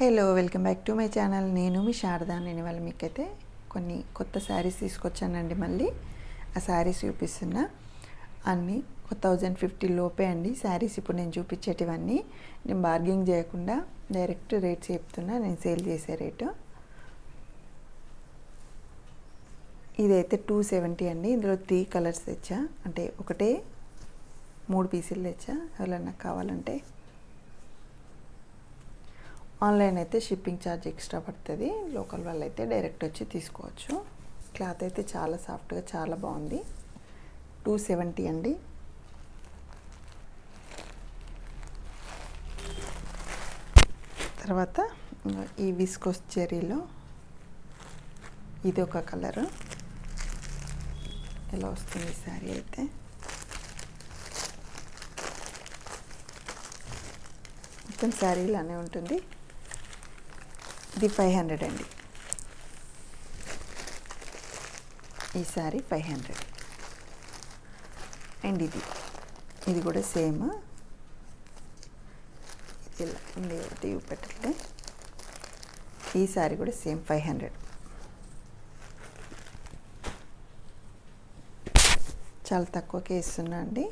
Hello welcome back to my channel. నేను మీ శారదా. నేను వాళ్ళ మీకైతే కొన్ని కొత్త శారీస్ తీసుకొచ్చానండి మళ్ళీ. ఆ శారీస్ చూపిస్తున్నా. అన్నీ ఒక థౌజండ్ ఫిఫ్టీ లోపే అండి. శారీస్ ఇప్పుడు నేను చూపించేటివన్నీ. నేను బార్గింగ్ చేయకుండా డైరెక్ట్ రేట్స్ చెప్తున్నా. నేను సేల్ చేసే రేటు. ఇదైతే టూ సెవెంటీ అండి. ఇందులో త్రీ కలర్స్ తెచ్చా. అంటే ఒకటే మూడు పీసులు తెచ్చా. ఎవరన్నా కావాలంటే ఆన్లైన్ అయితే షిప్పింగ్ ఛార్జ్ ఎక్స్ట్రా పడుతుంది. లోకల్ వాళ్ళు అయితే డైరెక్ట్ వచ్చి తీసుకోవచ్చు. క్లాత్ అయితే చాలా సాఫ్ట్గా చాలా బాగుంది. టూ సెవెంటీ అండి. తర్వాత ఈ విస్కోస్ చెరీలో ఇది ఒక కలరు. ఎలా వస్తుంది శారీ అయితే? మొత్తం శారీ ఇలానే ఉంటుంది. ఇది ఫైవ్ హండ్రెడ్ అండి. ఈ శారీ ఫైవ్ హండ్రెడ్. అండ్ ఇది. ఇది కూడా సేమ్. ఇది ఇలా ఉంది ఒకటి పెట్టలే ఈ శారీ కూడా సేమ్ ఫైవ్ హండ్రెడ్. చాలా తక్కువకే ఇస్తున్నా అండి.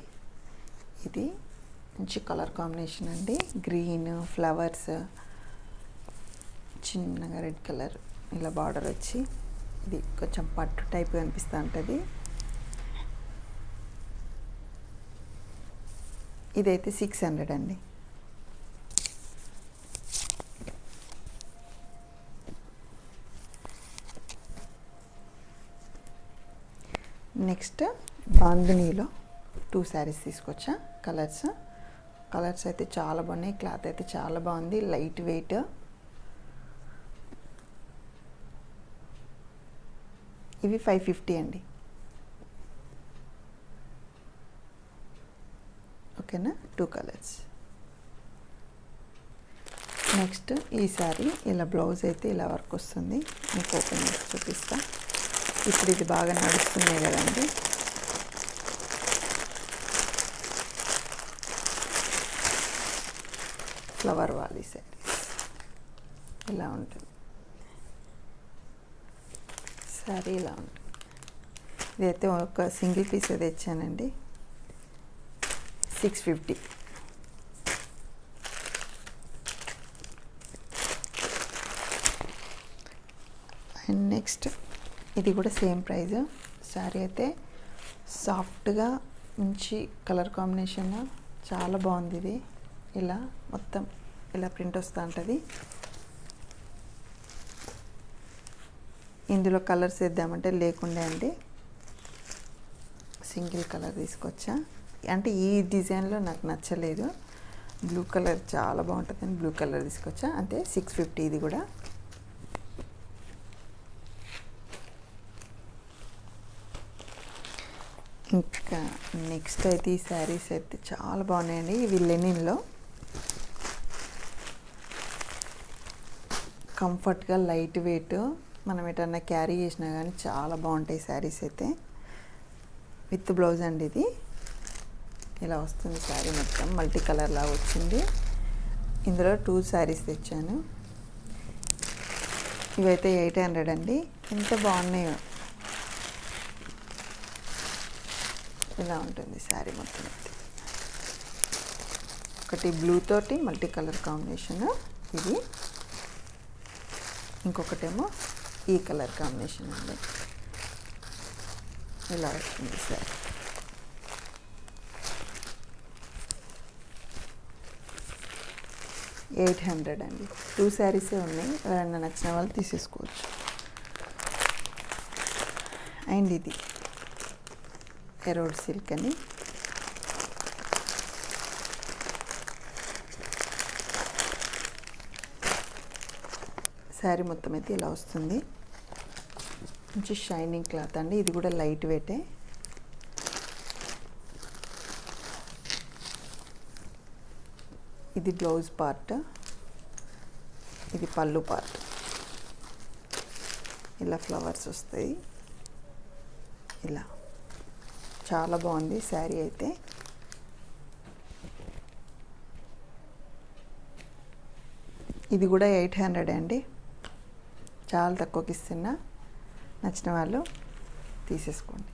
ఇది మంచి కలర్ కాంబినేషన్ అండి. గ్రీన్ ఫ్లవర్స్ చిన్నగా రెడ్ కలర్ ఇలా బార్డర్ వచ్చి ఇది కొంచెం పట్టు టైప్ కనిపిస్తూ ఉంటుంది. ఇదైతే సిక్స్ హండ్రెడ్ అండి. నెక్స్ట్ బాందినీలో టూ శారీస్ తీసుకొచ్చా కలర్స్. కలర్స్ అయితే చాలా బాగున్నాయి క్లాత్ అయితే చాలా బాగుంది లైట్ వెయిట్. ఇవి ఫైవ్ ఫిఫ్టీ అండి. ఓకేనా? టూ కలర్స్ నెక్స్ట్ ఈ సారీ ఇలా బ్లౌజ్ అయితే ఇలా వర్క్ వస్తుంది. మీకు ఓపెన్ చేసి చూపిస్తా. ఇప్పుడు ఇది బాగా నడుస్తున్నాయి కదండి. ఫ్లవర్ వాలీ శారీస్ ఇలా ఉంటుంది. సారీ ఇలా ఉంది. ఇదైతే ఒక single piece తెచ్చానండి. Six fifty. And next ఇది కూడా సేమ్ ప్రైస్. శారీ అయితే సాఫ్ట్గా మంచి కలర్ కాంబినేషన్ చాలా బాగుంది ఇది. ఇలా మొత్తం ఇలా ప్రింట్ వస్తూ ఉంటుంది. ఇందులో కలర్స్ వేద్దామంటే లేకుండే అండి. సింగిల్ కలర్ తీసుకొచ్చా. అంటే ఈ డిజైన్లో నాకు నచ్చలేదు. బ్లూ కలర్ చాలా బాగుంటుందని బ్లూ కలర్ తీసుకొచ్చా. అంతే సిక్స్ ఫిఫ్టీ ఇది కూడా. ఇంకా నెక్స్ట్ అయితే ఈ శారీస్ అయితే చాలా బాగున్నాయండి ఇవి లెనిన్లో. కంఫర్ట్గా లైట్ వెయిట్. మనం ఎటన్నా క్యారీ చేసినా కానీ చాలా బాగుంటాయి శారీస్ అయితే. విత్ బ్లౌజ్ అండి ఇది. ఇలా వస్తుంది శారీ మొత్తం. మల్టీ కలర్ లాగా వచ్చింది. ఇందులో టూ శారీస్ తెచ్చాను. ఇవైతే ఎయిట్ హండ్రెడ్ అండి. ఎంత బాగున్నాయో. ఇలా ఉంటుంది శారీ మొత్తం అయితే. ఒకటి బ్లూ తోటి మల్టీ కలర్ కాంబినేషన్ ఇది. ఇంకొకటేమో ఈ కలర్ కాంబినేషన్ అండి. ఇలా వస్తుంది సార్. ఎయిట్ హండ్రెడ్ అండి. టూ శారీసే ఉన్నాయి. ఎవరైనా నచ్చిన వాళ్ళు తీసేసుకోవచ్చు. అండ్ ఇది ఎరోడ్ సిల్క్ అని. శారీ మొత్తం అయితే ఇలా వస్తుంది. మంచి షైనింగ్ క్లాత్ అండి. ఇది కూడా లైట్ వెయిటే. ఇది బ్లౌజ్ పార్ట్. ఇది పళ్ళు పార్ట్. ఇలా ఫ్లవర్స్ వస్తాయి. ఇలా. చాలా బాగుంది శారీ అయితే. ఇది కూడా ఎయిట్ హండ్రెడ్ అండి? చాలా తక్కువకి ఇస్తున్నా. నచ్చిన వాళ్ళు తీసేసుకోండి.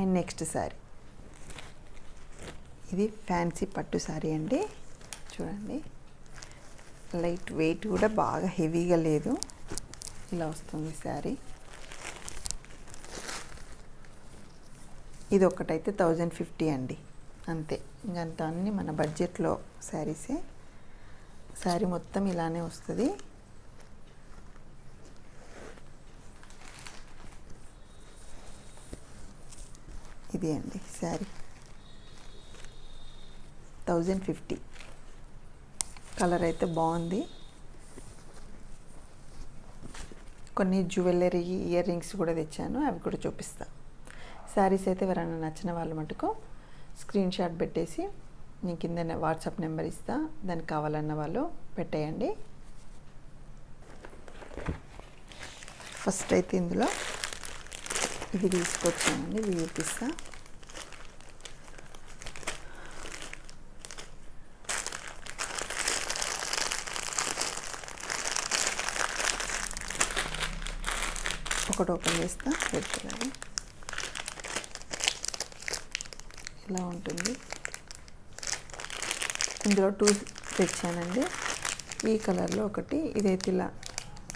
అండ్ నెక్స్ట్ శారీ ఇది ఫ్యాన్సీ పట్టు శారీ అండి. చూడండి. లైట్ వెయిట్ కూడా బాగా హెవీగా లేదు. ఇలా వస్తుంది శారీ ఇది ఒకటైతే థౌజండ్ ఫిఫ్టీ అండి. అంతే. ఇంకంత అన్నీ మన బడ్జెట్లో శారీసే శారీ మొత్తం ఇలానే వస్తుంది. ఇది అండి శారీ. Thousand fifty. కలర్ అయితే బాగుంది. కొన్ని జ్యువెలరీ ఇయర్ రింగ్స్ కూడా తెచ్చాను అవి కూడా చూపిస్తా. శారీస్ అయితే ఎవరైనా నచ్చిన వాళ్ళు మటుకు స్క్రీన్ షాట్ పెట్టేసి నేను కింద వాట్సాప్ నెంబర్ ఇస్తా దానికి కావాలన్న వాళ్ళు పెట్టేయండి. ఫస్ట్ అయితే ఇందులో ఇది తీసుకొచ్చానండి ఇది చూపిస్తా ఒకటి ఓపెన్ చేస్తా రెడ్ కలర్ ఇలా ఉంటుంది ఇందులో టూ తెచ్చానండి ఈ కలర్లో ఒకటి ఇదైతే ఇలా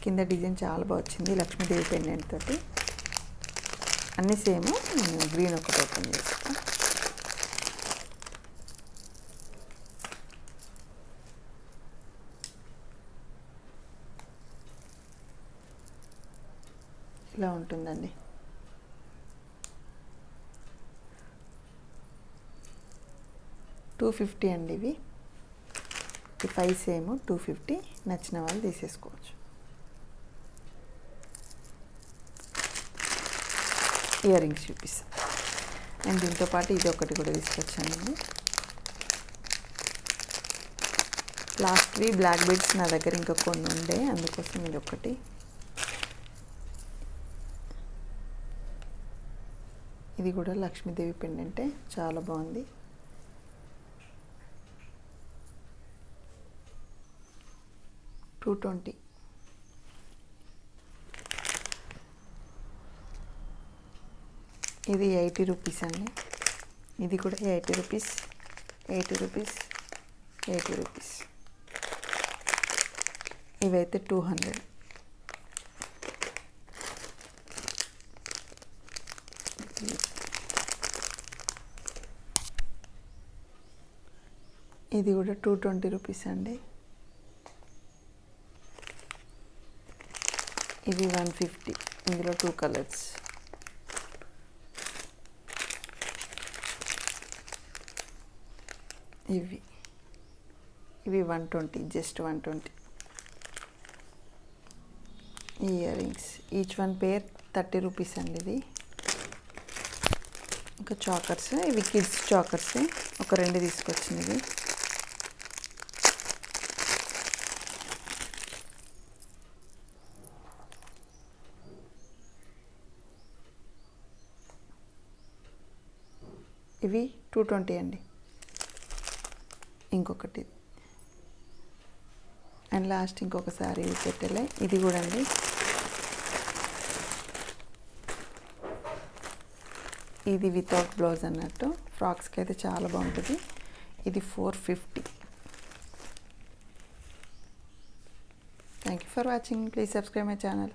కింద డిజైన్ చాలా బాగా వచ్చింది లక్ష్మీదేవి పెండెంట్ తోటి అన్నీ సేమ్. నేను గ్రీన్ ఒకటి ఓపెన్ చేస్తా. ఇలా ఉంటుందండి. టూ ఫిఫ్టీ అండి ఇవి. ఈ ఫైవ్ సేమ్ టూ ఫిఫ్టీ. నచ్చిన వాళ్ళు తీసేసుకోవచ్చు. ఇయర్ రింగ్స్ చూపిస్తాను అండ్ దీంతో పాటు ఇది ఒకటి కూడా తీసుకొచ్చానండి లాస్ట్వి బ్లాక్ బెడ్స్ నా దగ్గర ఇంకా కొన్ని ఉండే అందుకోసం ఇది ఒకటి. ఇది కూడా లక్ష్మీదేవి పెండెంటే చాలా బాగుంది. Two twenty. ఇది ఎయిటీ రూపీస్ అండి. ఇది కూడా eighty rupees. Eighty rupees. Eighty rupees. ఇవైతే టూ హండ్రెడ్. ఇది కూడా టూ ట్వంటీ రూపీస్ అండి. ఇవి వన్ ఫిఫ్టీ. ఇందులో టూ కలర్స్. ఇవి. ఇవి one twenty just one twenty. Earrings each one pair thirty rupees అండి ఇది. ఇంకా చాకర్స్ ఇవి కిడ్స్ చాకర్స్. ఒక రెండు తీసుకొచ్చినవి ఇవి టూ ట్వంటీ అండి. ఇంకొకటి. అండ్ లాస్ట్ ఇంకొకసారి పెట్టలే. ఇది కూడా అండి. ఇది వితౌట్ బ్లౌజ్ అన్నట్టు. ఫ్రాక్స్కి అయితే చాలా బాగుంటుంది. ఇది four fifty thank you for watching please subscribe my channel